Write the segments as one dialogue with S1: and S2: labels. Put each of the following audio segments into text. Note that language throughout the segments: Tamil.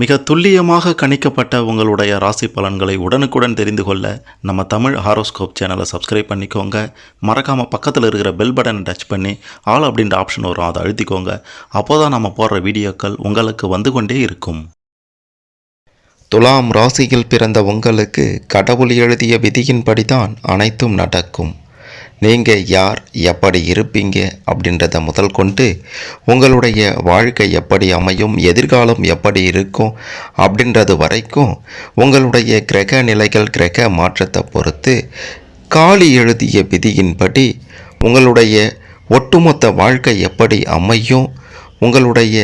S1: மிக துல்லியமாக கணிக்கப்பட்ட உங்களுடைய ராசி பலன்களை உடனுக்குடன் தெரிந்து கொள்ள நம்ம தமிழ் ஹாரோஸ்கோப் சேனலை சப்ஸ்கிரைப் பண்ணிக்கோங்க. மறக்காமல் பக்கத்தில் இருக்கிற பெல் பட்டனை டச் பண்ணி ஆல் அப்படின்ற ஆப்ஷன் வரும் அதை அழுத்திக்கோங்க. அப்போ தான் நம்ம போடுற வீடியோக்கள் உங்களுக்கு வந்து கொண்டே இருக்கும்.
S2: துலாம் ராசியில் பிறந்த உங்களுக்கு கடவுள் எழுதிய விதியின்படிதான் அனைத்தும் நடக்கும். நீங்கள் யார் எப்படி இருப்பீங்க அப்படின்றத முதல் கொண்டு உங்களுடைய வாழ்க்கை எப்படி அமையும் எதிர்காலம் எப்படி இருக்கும் அப்படின்றது வரைக்கும் உங்களுடைய கிரக நிலைகள் கிரக மாற்றத்தை பொறுத்து காலி எழுதிய விதியின்படி உங்களுடைய ஒட்டுமொத்த வாழ்க்கை எப்படி அமையும் உங்களுடைய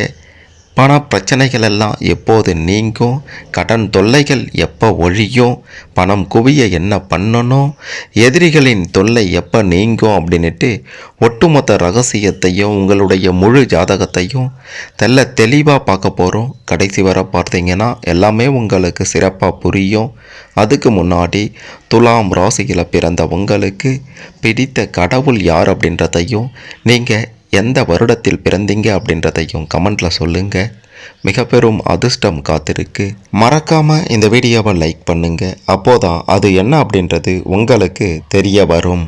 S2: பண பிரச்சனைகள் எல்லாம் எப்போது நீங்கும்? கடன் தொல்லைகள் எப்போ ஒழியும்? பணம் குவிய என்ன பண்ணணும்? எதிரிகளின் தொல்லை எப்போ நீங்கும் அப்படின்ட்டு ஒட்டுமொத்த ரகசியத்தையும் உங்களுடைய முழு ஜாதகத்தையும் தெல்ல தெளிவாக பார்க்க போகிறோம் கடைசி வர பார்த்தீங்கன்னா எல்லாமே உங்களுக்கு சிறப்பாக புரியும். அதுக்கு முன்னாடி துலாம் ராசியில் பிறந்த உங்களுக்கு பிடித்த கடவுள் யார் அப்படின்றதையும் நீங்கள் எந்த வருடத்தில் பிறந்தீங்க அப்படின்றதையும் கமெண்டில் சொல்லுங்க. மிக பெரும் அதிர்ஷ்டம் காத்திருக்கு. மறக்காமல் இந்த வீடியோவை லைக் பண்ணுங்கள் அப்போதான் அது என்ன அப்படின்றது உங்களுக்கு தெரிய வரும்.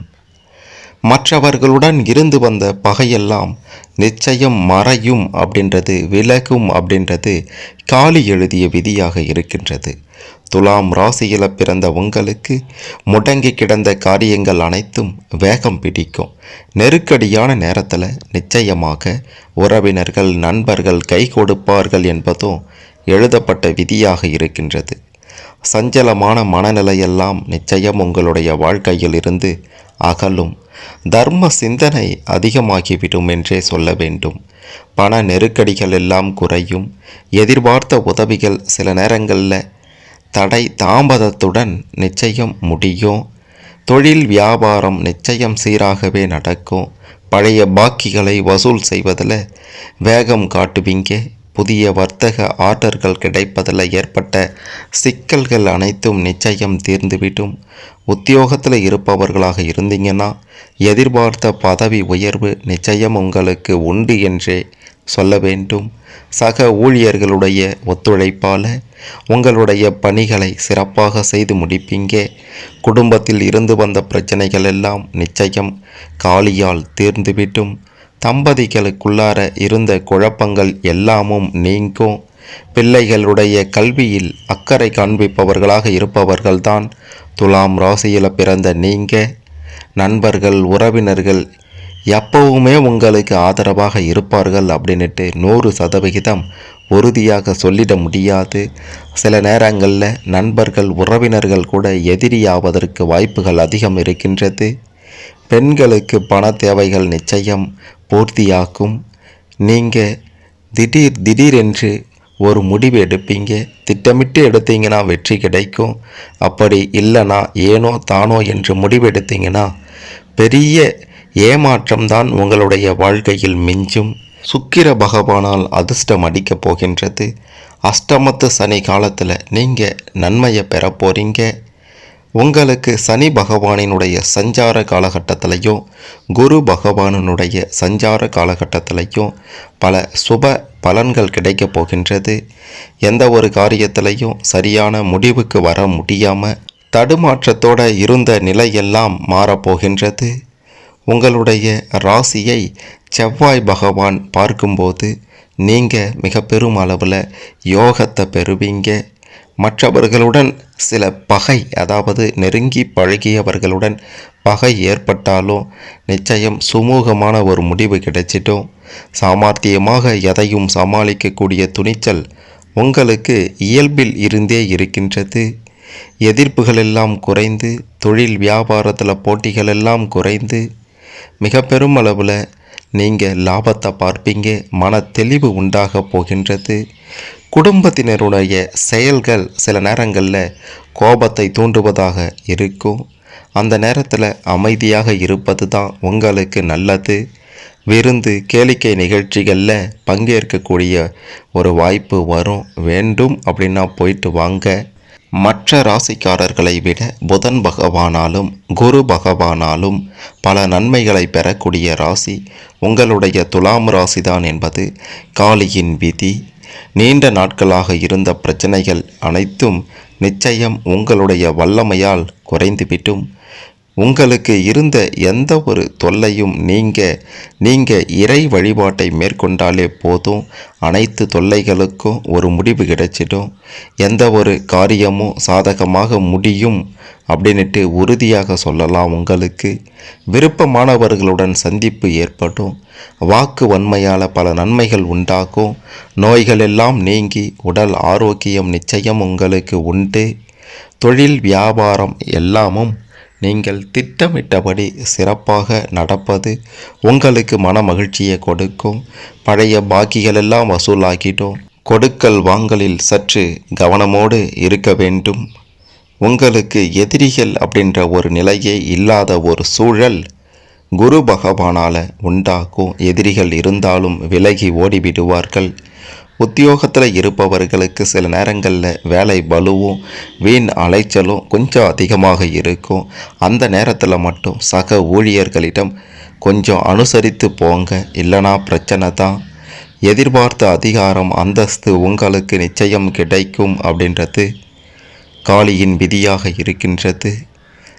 S2: மற்றவர்களுடன் இருந்து வந்த பகையெல்லாம் நிச்சயம் மறையும் அப்படின்றது விலகும் அப்படின்றது காளி எழுதிய விதியாக இருக்கின்றது. துலாம் ராசியில் பிறந்த உங்களுக்கு முடங்கி கிடந்த காரியங்கள் அனைத்தும் வேகம் பிடிக்கும். நெருக்கடியான நேரத்தில் நிச்சயமாக உறவினர்கள் நண்பர்கள் கை கொடுப்பார்கள் என்பதும் எழுதப்பட்ட விதியாக இருக்கின்றது. சஞ்சலமான மனநிலையெல்லாம் நிச்சயம் உங்களுடைய வாழ்க்கையில் இருந்து அகலும். தர்ம சிந்தனை அதிகமாகிவிடும் என்றே சொல்ல வேண்டும். பண நெருக்கடிகள் எல்லாம் குறையும். எதிர்பார்த்த உதவிகள் சில நேரங்களில் தடை தாமதத்துடன் நிச்சயம் முடியும். தொழில் வியாபாரம் நிச்சயம் சீராகவே நடக்கும். பழைய பாக்கிகளை வசூல் செய்வதில் வேகம் காட்டுவீங்க. புதிய வர்த்தக ஆர்டர்கள் கிடைப்பதில் ஏற்பட்ட சிக்கல்கள் அனைத்தும் நிச்சயம் தீர்ந்துவிடும். உத்தியோகத்தில் இருப்பவர்களாக இருந்தீங்கன்னா எதிர்பார்த்த பதவி உயர்வு நிச்சயம் உங்களுக்கு உண்டு என்றே சொல்ல வேண்டும். சக ஊழியர்களுடைய ஒத்துழைப்பால் உங்களுடைய பணிகளை சிறப்பாக செய்து முடிப்பீங்க. குடும்பத்தில் இருந்து வந்த பிரச்சனைகள் எல்லாம் நிச்சயம் காலியால் தீர்ந்துவிட்டும் தம்பதிகளுக்குள்ளார இருந்த குழப்பங்கள் எல்லாமும் நீங்கும். பிள்ளைகளுடைய கல்வியில் அக்கறை காண்பிப்பவர்களாக இருப்பவர்கள்தான் துலாம் ராசியில் பிறந்த நீங்கள் நண்பர்கள் உறவினர்கள் எப்பவுமே உங்களுக்கு ஆதரவாக இருப்பார்கள் அப்படின்ட்டு நூறு சதவிகிதம் உறுதியாக சொல்லிட முடியாது. சில நேரங்களில் நண்பர்கள் உறவினர்கள் கூட எதிரியாவதற்கு வாய்ப்புகள் அதிகம் இருக்கின்றது. பெண்களுக்கு பண தேவைகள் நிச்சயம். பூர்த்தியாக்கும். நீங்கள் திடீர் திடீரென்று ஒரு முடிவு எடுப்பீங்க. திட்டமிட்டு எடுத்தீங்கன்னா வெற்றி கிடைக்கும். அப்படி இல்லைனா ஏனோ தானோ என்று முடிவெடுத்தீங்கன்னா பெரிய ஏமாற்றம்தான் உங்களுடைய வாழ்க்கையில் மிஞ்சும். சுக்கிர பகவானால் அதிர்ஷ்டம் அடிக்கப் போகின்றது. அஷ்டமத்து சனி காலத்தில் நீங்கள் நன்மையை பெற போகிறீங்க உங்களுக்கு சனி பகவானினுடைய சஞ்சார காலகட்டத்திலையும் குரு பகவானினுடைய சஞ்சார காலகட்டத்திலையும் பல சுப பலன்கள் கிடைக்கப் போகின்றது. எந்த ஒரு காரியத்திலையும் சரியான முடிவுக்கு வர முடியாமல் தடுமாற்றத்தோட இருந்த நிலையெல்லாம் மாறப்போகின்றது உங்களுடைய ராசியை செவ்வாய் பகவான் பார்க்கும்போது நீங்கள் மிக பெரும் அளவில் யோகத்தை பெறுவீங்க. மற்றவர்களுடன் சில பகை அதாவது நெருங்கி பழகியவர்களுடன் பகை ஏற்பட்டாலும் நிச்சயம் சுமூகமான ஒரு முடிவு கிடைச்சிட்டும் சாமர்த்தியமாக எதையும் சமாளிக்கக்கூடிய துணிச்சல் உங்களுக்கு இயல்பில் இருந்தே இருக்கின்றது. எதிர்ப்புகளெல்லாம் குறைந்து தொழில் வியாபாரத்தில் போட்டிகள் எல்லாம் குறைந்து மிக பெருமளவில் நீங்கள் லாபத்தை பார்ப்பீங்க மன தெளிவு உண்டாக போகின்றது. குடும்பத்தினருடைய செயல்கள் சில நேரங்களில் கோபத்தை தூண்டுவதாக இருக்கும். அந்த நேரத்தில் அமைதியாக இருப்பது தான் உங்களுக்கு நல்லது. விருந்து கேளிக்கை நிகழ்ச்சிகளில் பங்கேற்கக்கூடிய ஒரு வாய்ப்பு வரும். வேண்டும் அப்படின்னா போயிட்டு வாங்க. மற்ற ராசிக்காரர்களை விட புதன் பகவானாலும் குரு பகவானாலும் பல நன்மைகளை பெறக்கூடிய ராசி உங்களுடைய துலாம் ராசிதான் என்பது காளியின் விதி. நீண்ட நாட்களாக இருந்த பிரச்சனைகள் அனைத்தும் நிச்சயம் உங்களுடைய வல்லமையால் குறைந்துவிட்டும் உங்களுக்கு இருந்த எந்த ஒரு தொல்லையும் நீங்க நீங்க இறை வழிபாட்டை மேற்கொண்டாலே போதும். அனைத்து தொல்லைகளுக்கும் ஒரு முடிவு கிடைச்சிடும். எந்த ஒரு காரியமும் சாதகமாக முடியும் அப்படின்னுட்டு உறுதியாக சொல்லலாம் உங்களுக்கு. விருப்பமானவர்களுடன் சந்திப்பு ஏற்படும். வாக்கு வன்மையால் பல நன்மைகள் உண்டாகும். நோய்கள் எல்லாம் நீங்கி உடல் ஆரோக்கியம் நிச்சயம் உங்களுக்கு உண்டு. தொழில் வியாபாரம் எல்லாமும் நீங்கள் திட்டமிட்டபடி சிறப்பாக நடப்பது உங்களுக்கு மன மகிழ்ச்சியை கொடுக்கும். பழைய பாக்கிகளெல்லாம் வசூலாக்கிட்டோம் கொடுக்கல் வாங்கலில் சற்று கவனமோடு இருக்க வேண்டும். உங்களுக்கு எதிரிகள் அப்படின்ற ஒரு நிலையே இல்லாத ஒரு சூழல் குரு பகவானால் உண்டாக்கும் எதிரிகள் இருந்தாலும் விலகி ஓடிவிடுவார்கள். உத்தியோகத்தில் இருப்பவர்களுக்கு சில நேரங்களில் வேலை பலுவும் வீண் அலைச்சலும் கொஞ்சம் அதிகமாக இருக்கும். அந்த நேரத்தில் மட்டும் சக ஊழியர்களிடம் கொஞ்சம் அனுசரித்து போங்க. இல்லைனா பிரச்சனை தான். எதிர்பார்த்த அதிகாரம் அந்தஸ்து உங்களுக்கு நிச்சயம் கிடைக்கும் அப்படின்றது காளியின் விதியாக இருக்கின்றது.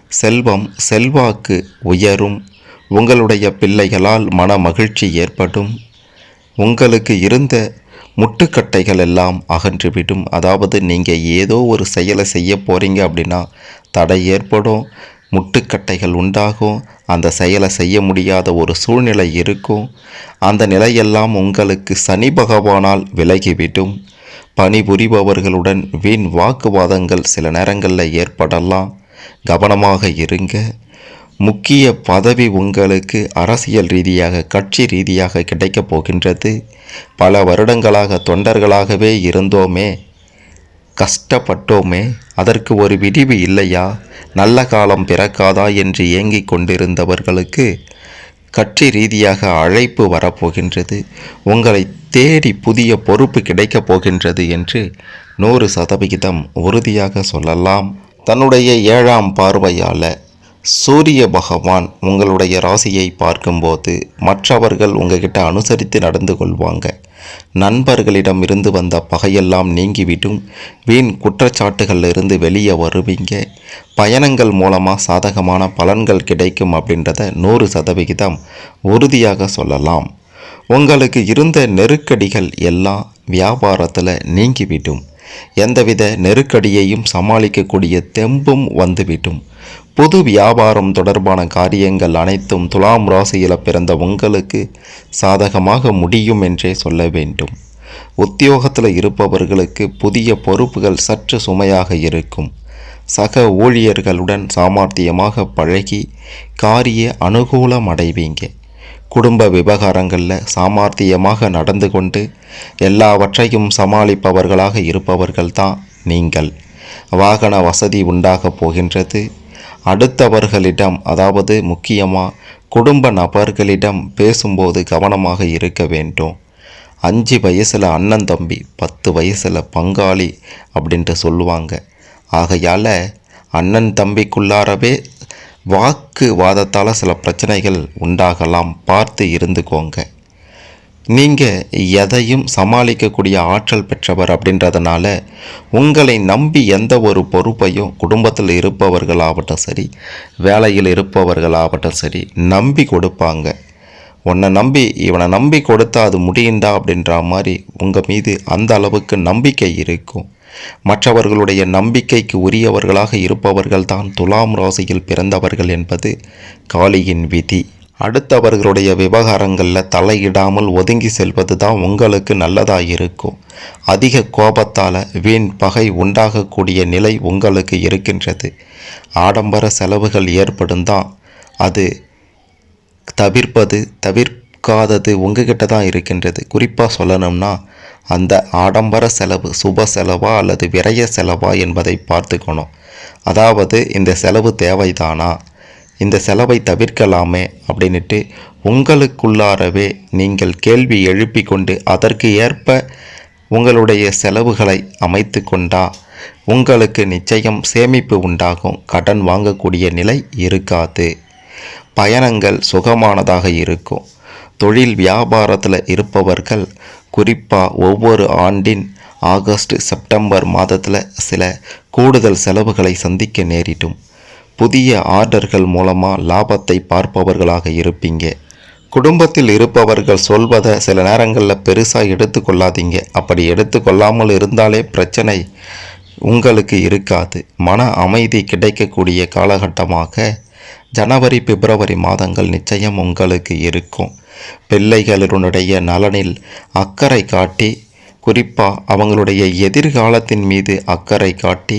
S2: செல்வம் செல்வாக்கு உயரும். உங்களுடைய பிள்ளைகளால் மன மகிழ்ச்சி ஏற்படும். உங்களுக்கு இருந்த முட்டுக்கட்டைகள் எல்லாம் அகன்றுவிடும் அதாவது நீங்கள் ஏதோ ஒரு செயலை செய்ய போகிறீங்க அப்படின்னா தடை ஏற்படும் முட்டுக்கட்டைகள் உண்டாகும். அந்த செயலை செய்ய முடியாத ஒரு சூழ்நிலை இருக்கும். அந்த நிலையெல்லாம் உங்களுக்கு சனி பகவானால் விலகிவிடும். பணிபுரிபவர்களுடன் வீண் வாக்குவாதங்கள் சில நேரங்களில் ஏற்படலாம். கவனமாக இருங்க. முக்கிய பதவி உங்களுக்கு அரசியல் ரீதியாக கட்சி ரீதியாக கிடைக்கப் போகின்றது. பல வருடங்களாக தொண்டர்களாகவே இருந்தோமே. கஷ்டப்பட்டோமே. அதற்கு ஒரு விடிவு இல்லையா? நல்ல காலம் பிறக்காதா என்று ஏங்கிக் கொண்டிருந்தவர்களுக்கு கட்சி ரீதியாக அழைப்பு வரப்போகின்றது. உங்களை தேடி புதிய பொறுப்பு கிடைக்கப் போகின்றது என்று நூறு சதவிகிதம் உறுதியாக சொல்லலாம். தன்னுடைய ஏழாம் பார்வையால் சூரிய பகவான் உங்களுடைய ராசியை பார்க்கும்போது மற்றவர்கள் உங்ககிட்ட அனுசரித்து நடந்து கொள்வாங்க. நண்பர்களிடம் இருந்து வந்த பகையெல்லாம் நீங்கிவிடும். வீண் குற்றச்சாட்டுகளில் இருந்து வெளியே வருவீங்க. பயணங்கள் மூலமாக சாதகமான பலன்கள் கிடைக்கும் அப்படின்றத நூறு சதவிகிதம் உறுதியாக சொல்லலாம். உங்களுக்கு இருந்த நெருக்கடிகள் எல்லாம் வியாபாரத்தில் நீங்கிவிடும். எந்தவித நெருக்கடியையும் சமாளிக்கக்கூடிய தெம்பும் வந்துவிடும். புது வியாபாரம் தொடர்பான காரியங்கள் அனைத்தும் துலாம் ராசியில் பிறந்த உங்களுக்கு சாதகமாக முடியும் என்றே சொல்ல வேண்டும். உத்தியோகத்தில் இருப்பவர்களுக்கு புதிய பொறுப்புகள் சற்று சுமையாக இருக்கும். சக ஊழியர்களுடன் சாமர்த்தியமாக பழகி காரிய அனுகூலம் அடைவீங்க. குடும்ப விவகாரங்களில் சாமர்த்தியமாக நடந்து கொண்டு எல்லாவற்றையும் சமாளிப்பவர்களாக இருப்பவர்கள்தான் நீங்கள். வாகன வசதி உண்டாகப் போகின்றது. அடுத்தவர்களிடம் அதாவது முக்கியமாக குடும்ப நபர்களிடம் பேசும்போது கவனமாக இருக்க வேண்டும். அஞ்சு வயசில் அண்ணன் தம்பி பத்து வயசில் பங்காளி அப்படின்ட்டு சொல்லுவாங்க. ஆகையால் அண்ணன் தம்பிக்குள்ளாரவே வாக்குவாதத்தால் சில பிரச்சனைகள் உண்டாகலாம். பார்த்து இருந்துக்கோங்க. நீங்கள் எதையும் சமாளிக்கக்கூடிய ஆற்றல் பெற்றவர் அப்படின்றதுனால உங்களை நம்பி எந்த ஒரு பொறுப்பையும் குடும்பத்தில் இருப்பவர்களாகட்டும் சரி வேலையில் இருப்பவர்களாகட்டும் சரி நம்பி கொடுப்பாங்க. உன்னை நம்பி இவனை நம்பி கொடுத்தா அது முடியுண்டா அப்படின்ற மாதிரி உங்கள் மீது அந்த அளவுக்கு நம்பிக்கை இருக்கும். மற்றவர்களுடைய நம்பிக்கைக்கு உரியவர்களாக இருப்பவர்கள் தான் துலாம் ராசியில் பிறந்தவர்கள் என்பது காளியின் விதி. அடுத்தவர்களுடைய விவகாரங்களில் தலையிடாமல் ஒதுங்கி செல்வது தான் உங்களுக்கு நல்லதாக இருக்கும் அதிக கோபத்தால் வீண் பகை உண்டாகக்கூடிய நிலை உங்களுக்கு இருக்கின்றது. ஆடம்பர செலவுகள் ஏற்படும் தான் அது தவிர்ப்பது தவிர்க்காதது உங்ககிட்ட தான் இருக்கின்றது. குறிப்பாக சொல்லணும்னா அந்த ஆடம்பர செலவு சுப செலவா அல்லது விரய செலவா என்பதை பார்த்துக்கணும். அதாவது இந்த செலவு தேவைதானா? இந்த செலவை தவிர்க்கலாமே அப்படின்ட்டு உங்களுக்குள்ளாரவே நீங்கள் கேள்வி எழுப்பி கொண்டு அதற்கு ஏற்ப உங்களுடைய செலவுகளை அமைத்து கொண்டா உங்களுக்கு நிச்சயம் சேமிப்பு உண்டாகும் கடன் வாங்கக்கூடிய நிலை இருக்காது. பயணங்கள் சுகமானதாக இருக்கும். தொழில் வியாபாரத்தில் இருப்பவர்கள் குறிப்பாக ஒவ்வொரு ஆண்டின் ஆகஸ்ட் செப்டம்பர் மாதத்தில் சில கூடுதல் செலவுகளை சந்திக்க நேரிடும். புதிய ஆர்டர்கள் மூலமாக லாபத்தை பார்ப்பவர்களாக இருப்பீங்க. குடும்பத்தில் இருப்பவர்கள் சொல்வதை சில நேரங்களில் பெருசாக எடுத்துக்கொள்ளாதீங்க. அப்படி எடுத்துக்கொள்ளாமல் இருந்தாலே பிரச்சனை உங்களுக்கு இருக்காது. மன அமைதி கிடைக்கக்கூடிய காலகட்டமாக ஜனவரி பிப்ரவரி மாதங்கள் நிச்சயம் உங்களுக்கு இருக்கும். பிள்ளைகளினுடைய நலனில் அக்கறை காட்டி குறிப்பாக அவங்களுடைய எதிர்காலத்தின் மீது அக்கறை காட்டி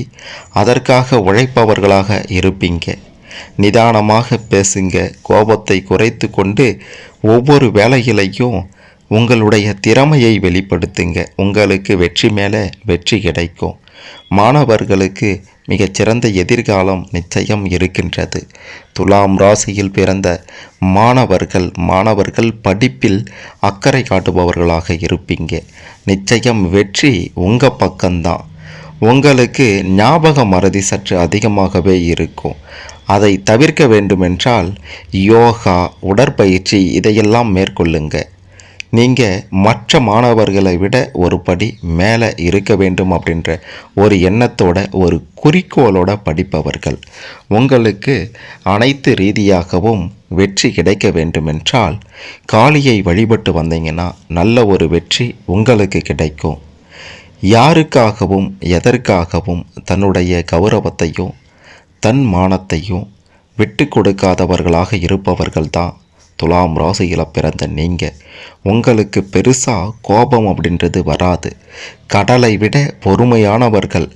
S2: அதற்காக உழைப்பவர்களாக இருப்பீங்க. நிதானமாக பேசுங்க கோபத்தை குறைத்து கொண்டு ஒவ்வொரு வேலையிலையும் உங்களுடைய திறமையை வெளிப்படுத்துங்க. உங்களுக்கு வெற்றி மேலே வெற்றி கிடைக்கும். மாணவர்களுக்கு மிகச்சிறந்த எதிர்காலம் நிச்சயம் இருக்கின்றது. துலாம் ராசியில் பிறந்த மாணவர்கள் மாணவர்கள் படிப்பில் அக்கறை காட்டுபவர்களாக இருப்பீங்க. நிச்சயம் வெற்றி உங்கள் பக்கம்தான். உங்களுக்கு ஞாபக மறதி சற்று அதிகமாகவே இருக்கும். அதை தவிர்க்க வேண்டுமென்றால் யோகா உடற்பயிற்சி இதையெல்லாம் மேற்கொள்ளுங்கள் நீங்கள் மற்ற மாணவர்களை விட ஒரு படி மேலே இருக்க வேண்டும் அப்படின்ற ஒரு எண்ணத்தோட ஒரு குறிக்கோளோட படிப்பவர்கள். உங்களுக்கு அனைத்து ரீதியாகவும் வெற்றி கிடைக்க வேண்டுமென்றால் காளியை வழிபட்டு வந்தீங்கன்னா நல்ல ஒரு வெற்றி உங்களுக்கு கிடைக்கும். யாருக்காகவும் எதற்காகவும் தன்னுடைய கௌரவத்தையும் தன் மானத்தையும் விட்டு கொடுக்காதவர்களாக இருப்பவர்கள் தான் துலாம் ராசியில் பிறந்த நீங்கள் உங்களுக்கு பெருசாக கோபம் அப்படின்றது வராது. கடலை விட பொறுமையானவர்கள்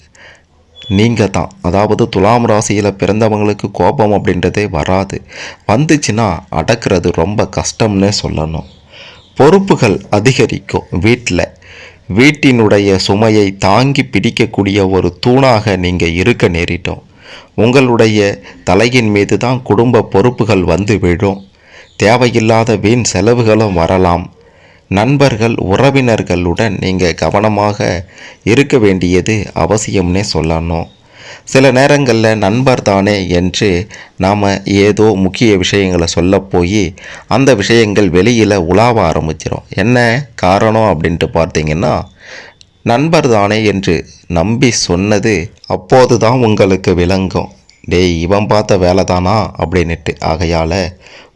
S2: நீங்கள் தான் அதாவது துலாம் ராசியில் பிறந்தவங்களுக்கு கோபம் அப்படின்றதே வராது. வந்துச்சுன்னா அடக்கிறது ரொம்ப கஷ்டம்னே சொல்லணும். பொறுப்புகள் அதிகரிக்கும் வீட்டில் வீட்டினுடைய சுமையை தாங்கி பிடிக்கக்கூடிய ஒரு தூணாக நீங்கள் இருக்க நேரிட்டோம் உங்களுடைய தலையின் மீது தான் குடும்ப பொறுப்புகள் வந்து விழும். தேவையில்லாத வீண் செலவுகளும் வரலாம். நண்பர்கள் உறவினர்களுடன் நீங்கள் கவனமாக இருக்க வேண்டியது அவசியம்னே சொல்லணும். சில நேரங்களில் நண்பர் தானே என்று நாம் ஏதோ முக்கிய விஷயங்களை சொல்ல போய் அந்த விஷயங்கள் வெளியில் உலாவ ஆரம்பிச்சிடும் என்ன காரணம் அப்படின்ட்டு பார்த்தீங்கன்னா நண்பர் தானே என்று நம்பி சொன்னது அப்போது தான் உங்களுக்கு விளங்கும். டேய் இவன் பார்த்த வேலை தானா அப்படின்னுட்டு ஆகையால்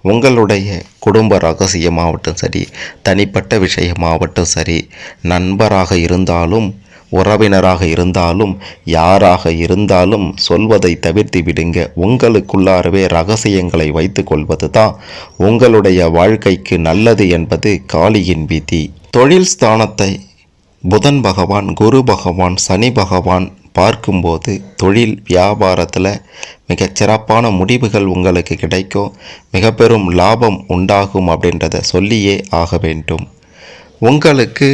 S2: உங்களுடைய குடும்ப ரகசியமாகட்டும் சரி தனிப்பட்ட விஷயமாகட்டும் சரி நண்பராக இருந்தாலும் உறவினராக இருந்தாலும் யாராக இருந்தாலும் சொல்வதை தவிர்த்து விடுங்க. உங்களுக்குள்ளாரவே ரகசியங்களை வைத்து கொள்வது தான் உங்களுடைய வாழ்க்கைக்கு நல்லது என்பது காளியின் விதி. தொழில் ஸ்தானத்தை புதன் பகவான் குரு பகவான் சனி பகவான் பார்க்கும்போது தொழில் வியாபாரத்தில் மிகச்சிறப்பான முடிவுகள் உங்களுக்கு கிடைக்கும். மிக பெரும் லாபம் உண்டாகும் அப்படின்றத சொல்லியே ஆக வேண்டும். உங்களுக்கு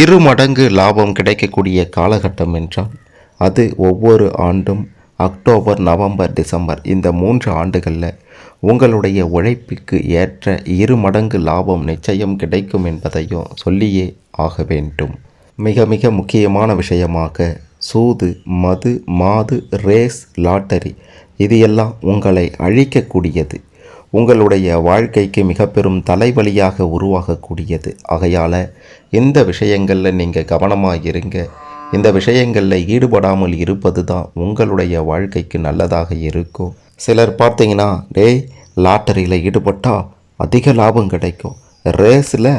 S2: இரு மடங்கு லாபம் கிடைக்கக்கூடிய காலகட்டம் என்றால் அது ஒவ்வொரு ஆண்டும் அக்டோபர் நவம்பர் டிசம்பர் இந்த மூன்று ஆண்டுகளில் உங்களுடைய உழைப்புக்கு ஏற்ற இரு மடங்கு லாபம் நிச்சயம் கிடைக்கும் என்பதையும் சொல்லியே ஆக வேண்டும். மிக மிக முக்கியமான விஷயமாக சூது மது மாது ரேஸ் லாட்டரி இது எல்லாம் உங்களை அழிக்கக்கூடியது. உங்களுடைய வாழ்க்கைக்கு மிக பெரும் தலைவலியாக உருவாகக்கூடியது. ஆகையால் இந்த விஷயங்களில் நீங்கள் கவனமாக இருங்க இந்த விஷயங்களில் ஈடுபடாமல் இருப்பது தான் உங்களுடைய வாழ்க்கைக்கு நல்லதாக இருக்கும். சிலர் பார்த்தீங்கன்னா டேய் லாட்டரியில் ஈடுபட்டால் அதிக லாபம் கிடைக்கும். ரேஸில்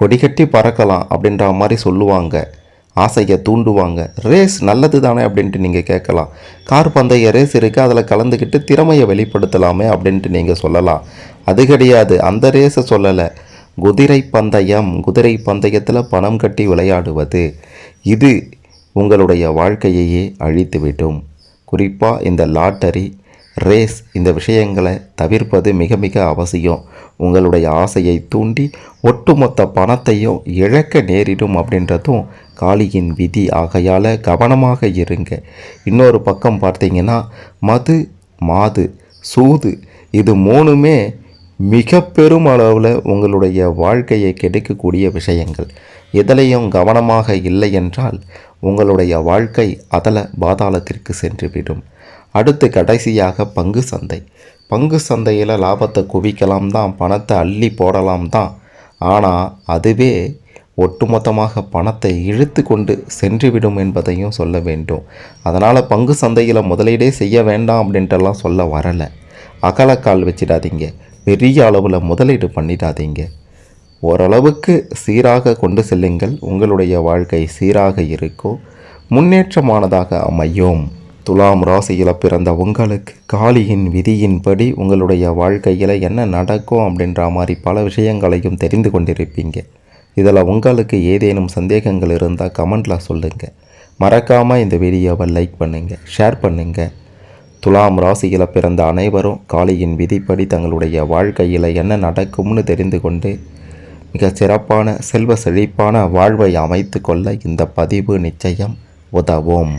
S2: கொடிகட்டி பறக்கலாம் அப்படின்ற மாதிரி சொல்லுவாங்க. ஆசையை தூண்டுவாங்க. ரேஸ் நல்லது தானே அப்படின்ட்டு நீங்கள் கேட்கலாம். கார் பந்தய ரேஸ் இருக்குது அதில் கலந்துக்கிட்டு திறமையை வெளிப்படுத்தலாமே அப்படின்ட்டு நீங்கள் சொல்லலாம். அது கிடையாது. அந்த ரேஸை சொல்லலை. குதிரை பந்தயம் குதிரை பந்தயத்தில் பணம் கட்டி விளையாடுவது. இது உங்களுடைய வாழ்க்கையையே அழித்துவிடும். குறிப்பாக இந்த லாட்டரி ரேஸ் இந்த விஷயங்களை தவிர்ப்பது மிக மிக அவசியம். உங்களுடைய ஆசையை தூண்டி ஒட்டுமொத்த பணத்தையும் இழக்க நேரிடும் அப்படின்றதும் காளியின் விதி. ஆகையால் கவனமாக இருங்க. இன்னொரு பக்கம் பார்த்தீங்கன்னா மது மாது சூது இது மூணுமே மிக பெரும் அளவில் உங்களுடைய வாழ்க்கையை கெடுக்கக்கூடிய விஷயங்கள். எதிலையும் கவனமாக இல்லை என்றால் உங்களுடைய வாழ்க்கை அதல பாதாளத்திற்கு சென்றுவிடும் அடுத்து கடைசியாக பங்கு சந்தை. பங்கு சந்தையில் லாபத்தை குவிக்கலாம் தான் பணத்தை அள்ளி போடலாம் தான். ஆனால் அதுவே ஒட்டுமொத்தமாக பணத்தை இழுத்து கொண்டு சென்றுவிடும் என்பதையும் சொல்ல வேண்டும். அதனால் பங்கு சந்தையில் முதலீடே செய்ய வேண்டாம் அப்படின்ட்டுலாம் சொல்ல வரலை. அகலக்கால் வச்சிடாதீங்க. பெரிய அளவில் முதலீடு பண்ணிடாதீங்க. ஓரளவுக்கு சீராக கொண்டு செல்லுங்கள். உங்களுடைய வாழ்க்கை சீராக இருக்கும் முன்னேற்றமானதாக அமையும். துலாம் ராசியில் பிறந்த உங்களுக்கு காளியின் விதியின்படி உங்களுடைய வாழ்க்கையில் என்ன நடக்கும் அப்படின்ற மாதிரி பல விஷயங்களையும் தெரிந்து கொண்டிருப்பீங்க. இதில் உங்களுக்கு ஏதேனும் சந்தேகங்கள் இருந்தால் கமெண்டில் சொல்லுங்கள் மறக்காமல் இந்த வீடியோவை லைக் பண்ணுங்கள் ஷேர் பண்ணுங்கள் துலாம் ராசியில் பிறந்த அனைவரும் காளியின் விதிப்படி தங்களுடைய வாழ்க்கையில் என்ன நடக்கும்னு தெரிந்து கொண்டு மிகச் சிறப்பான செல்வ செழிப்பான வாழ்வை அமைத்து கொள்ள இந்த பதிவு நிச்சயம் உதவும்.